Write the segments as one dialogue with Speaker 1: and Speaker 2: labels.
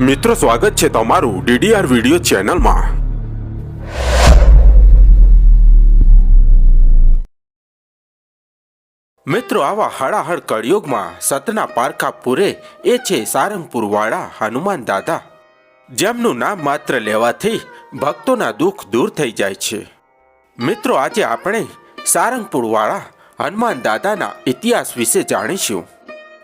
Speaker 1: મિત્રો, સ્વાગત છે તમારું ડીડીઆર વિડિયો ચેનલમાં. મિત્રો, આવા હળાહળ કળિયુગમાં સતના પારખા પૂરે, એ છે સારંગપુર વાળા હનુમાન દાદા. જેમનું નામ માત્ર લેવાથી ભક્તોના દુઃખ દૂર થઈ જાય છે. મિત્રો, આજે આપણે સારંગપુર વાળા હનુમાન દાદાના ઇતિહાસ વિશે જાણીશું.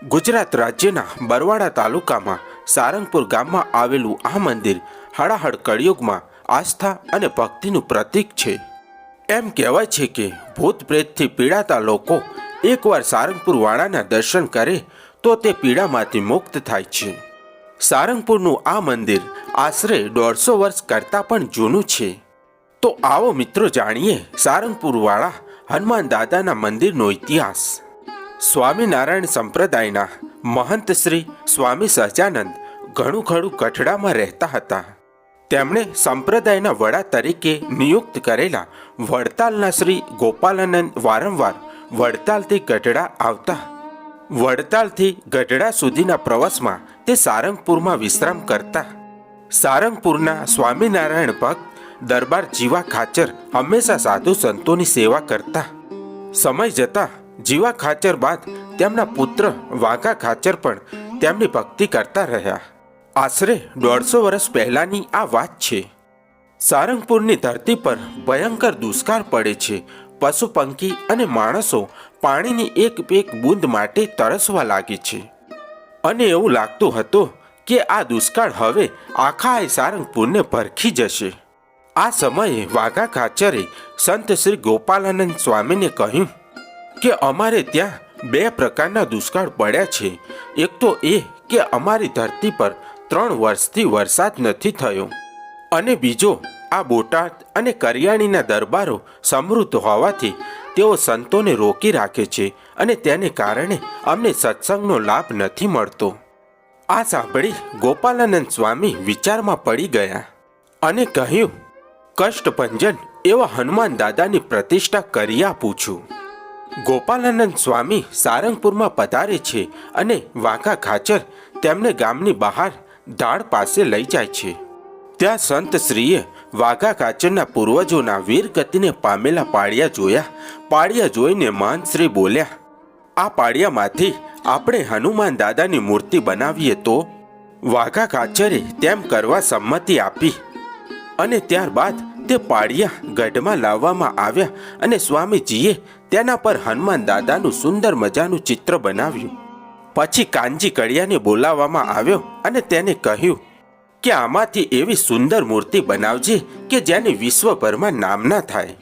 Speaker 1: ગુજરાત રાજ્યના બરવાડા તાલુકામાં સારંગપુર ગામમાં આવેલું આ મંદિર હળાહળ કળિયુગમાં આસ્થા અને ભક્તિનું પ્રતીક છે. એમ કહેવાય છે કે ભૂત પ્રેતથી પીડાતા લોકો એકવાર સારંગપુર વાળાના દર્શન કરે તો તે પીડામાંથી મુક્ત થાય છે. સારંગપુરનું આ મંદિર આશરે દોઢસો વર્ષ કરતાં પણ જૂનું છે. તો આવો મિત્રો જાણીએ સારંગપુર વાળા હનુમાન દાદાના મંદિરનો ઇતિહાસ. સ્વામિનારાયણ સંપ્રદાયના મહંત શ્રી સ્વામી સહજાનંદ ઘણું ઘણું ગઢડામાં રહેતા હતા. તેમણે સંપ્રદાયના વડા તરીકે નિયુક્ત કરેલા વડતાલના શ્રી ગોપાલાનંદ વારંવાર વડતાલથી ગઢડા આવતા. વડતાલથી ગઢડા સુધીના પ્રવાસમાં તે સારંગપુરમાં વિશ્રામ કરતા. સારંગપુરના સ્વામિનારાયણ ભક્ત દરબાર જીવા ખાચર હંમેશા સાધુ સંતોની સેવા કરતા. સમય જતા જીવા ખાચર બાદ તેમના પુત્ર વાઘા ખાચર પણ તેમની ભક્તિ કરતા રહ્યા. આશરે દોઢસો વર્ષ પહેલાની આ વાત છે. સારંગપુરની ધરતી પર ભયંકર દુષ્કાળ પડે છે. પશુ પંખી અને માણસો પાણીની એક એક બૂંદ માટે તરસવા લાગે છે. અને એવું લાગતું હતું કે આ દુષ્કાળ હવે આખા એ સારંગપુરને ભરખી જશે. આ સમયે વાઘા ખાચરે સંત શ્રી ગોપાલાનંદ સ્વામીને કહ્યું કે અમારે ત્યાં બે પ્રકારના દુષ્કાળ પડ્યા છે. એક તો એ કે અમારી ધરતી પર ત્રણ વર્ષથી વરસાદ નથી થયો. અને બીજો, આ બોટાદ અને કરિયાણીના દરબારો સમૃદ્ધ હોવાથી તેઓ સંતોને રોકી રાખે છે અને તેને કારણે અમને સત્સંગનો લાભ નથી મળતો. આ સાંભળી ગોપાલાનંદ સ્વામી વિચારમાં પડી ગયા અને કહ્યું, કષ્ટભંજન એવા હનુમાન દાદાની પ્રતિષ્ઠા કરી આપું છું. ગોપાલાનંદ સ્વામી સારંગપુરમાં પધારે છે અને વાઘા ખાચર તેમને ગામની બહાર ધાડ પાસે લઈ જાય છે. ત્યાં સંત શ્રીએ વાઘા કાચરના પૂર્વજોના વીરગતિને પામેલા પાળિયા જોયા. પાળિયા જોઈને માનશ્રી શ્રી બોલ્યા, આ પાળિયામાંથી આપણે હનુમાન દાદાની મૂર્તિ બનાવીએ તો? વાઘા કાચરે તેમ કરવા સંમતિ આપી અને ત્યારબાદ તે પાળિયા ગઢમાં લાવવામાં આવ્યા અને સ્વામીજીએ તેના પર હનુમાન દાદાનું સુંદર મજાનું ચિત્ર બનાવ્યું. પછી કાનજી કડિયાને બોલાવવામાં આવ્યો અને તેને કહ્યું કે આમાંથી એવી સુંદર મૂર્તિ બનાવજે કે જેની વિશ્વભરમાં નામના થાય.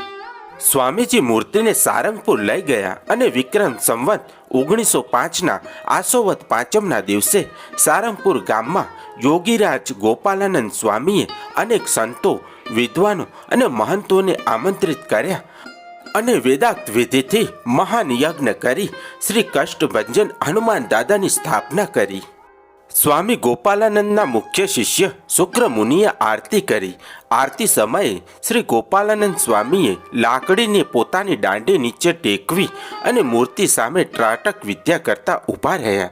Speaker 1: સ્વામીજી મૂર્તિને સારંગપુર લઈ ગયા અને વિક્રમ સંવત ઓગણીસો પાંચના આસોવત પાંચમના દિવસે સારંગપુર ગામમાં યોગીરાજ ગોપાલાનંદ સ્વામીએ અનેક સંતો, વિદ્વાનો અને મહંતોને આમંત્રિત કર્યા અને વેદાંત વિધિથી મહાન યજ્ઞ કરી શ્રી કષ્ટભંજન હનુમાન દાદાની સ્થાપના કરી. સ્વામી ગોપાલાનંદના મુખ્ય શિષ્ય શુક્ર મુનિએ આરતી કરી. આરતી સમયે શ્રી ગોપાલાનંદ સ્વામીએ લાકડીને પોતાની દાંડી નીચે ટેકવી અને મૂર્તિ સામે ત્રાટક વિદ્યા કરતા ઊભા રહ્યા.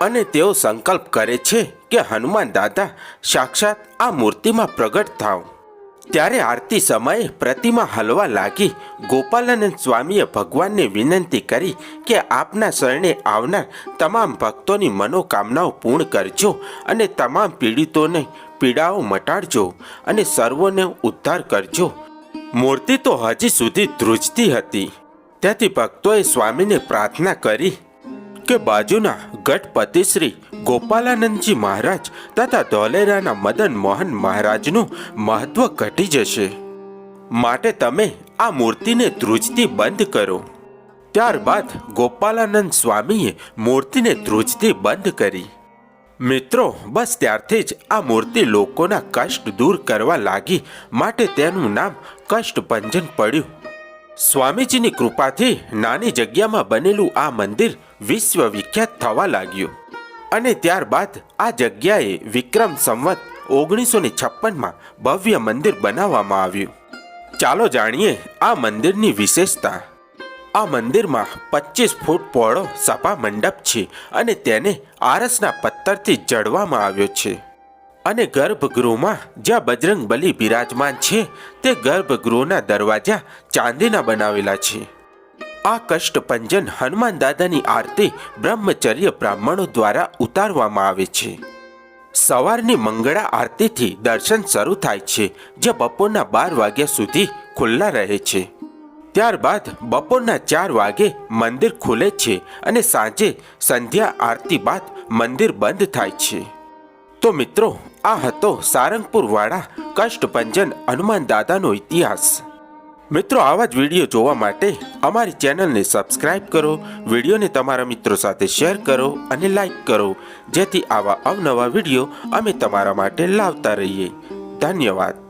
Speaker 1: અને તેઓ સંકલ્પ કરે છે કે હનુમાન દાદા, સાક્ષાત આ મૂર્તિમાં પ્રગટ થાવ. ત્યારે આરતી સમયે પ્રતિમા હલવા લાગી. ગોપાલનંદ સ્વામીએ ભગવાનને વિનંતી કરી કે આપના શરણે આવનાર તમામ ભક્તોની મનોકામનાઓ પૂર્ણ કરજો અને તમામ પીડિતોને પીડાઓ મટાડજો અને સર્વોને ઉદ્ધાર કરજો. મૂર્તિ તો હજી સુધી ધ્રુજતી હતી. ત્યાંથી ભક્તોએ સ્વામીને પ્રાર્થના કરી કે બાજુના ગઢપતિ શ્રી ગોપાલાનંદજી મહારાજ તથા ધોલેરાના મદન મોહન મહારાજનું મહત્વ ઘટી જશે. માટે તમે આ મૂર્તિને ધ્રુજતી બંધ કરો. ત્યારબાદ ગોપાલાનંદ સ્વામીએ મૂર્તિને ધ્રુજતી બંધ કરી. મિત્રો, બસ ત્યારથી જ આ મૂર્તિ લોકોના કષ્ટ દૂર કરવા લાગી. માટે તેનું નામ કષ્ટભંજન પડ્યું. સ્વામીજીની કૃપાથી નાની જગ્યામાં બનેલું આ મંદિર વિશ્વ વિખ્યાત થવા લાગ્યું. અને ત્યારબાદ આ જગ્યાએ વિક્રમ સંવત ઓગણીસો ને છપ્પનમાં ભવ્ય મંદિર બનાવવામાં આવ્યું. ચાલો જાણીએ આ મંદિરની વિશેષતા. આ મંદિરમાં પચીસ ફૂટ પહોળો સભા મંડપ છે અને તેને આરસના પથ્થરથી જડવામાં આવ્યો છે. અને ગર્ભગૃહમાં જ્યાં બજરંગ બલી બિરાજમાન છે, તે ગર્ભગૃહના દરવાજા ચાંદીના બનાવેલા છે. આ કષ્ટપંજન હનુમાન દાદાની આરતી બ્રહ્મચર્ય બ્રાહ્મણો દ્વારા ઉતારવામાં આવે છે. સવારની મંગળા આરતીથી દર્શન શરૂ થાય છે, જે બપોરના બાર વાગ્યા સુધી ખુલ્લા રહે છે. ત્યારબાદ બપોરના ચાર વાગે મંદિર ખુલે છે અને સાંજે સંધ્યા આરતી બાદ મંદિર બંધ થાય છે. તો મિત્રો, આ હતો સારંગપુર વાળા કષ્ટભંજન, હનુમાન દાદાનો ઇતિહાસ. મિત્રો, આવા જ વીડિયો જોવા માટે અમારી ચેનલને સબસ્ક્રાઇબ કરો, વિડીયોને તમારા મિત્રો સાથે શેર કરો અને લાઈક કરો, જેથી આવા અવનવા વીડિયો અમે તમારા માટે લાવતા રહીએ. ધન્યવાદ.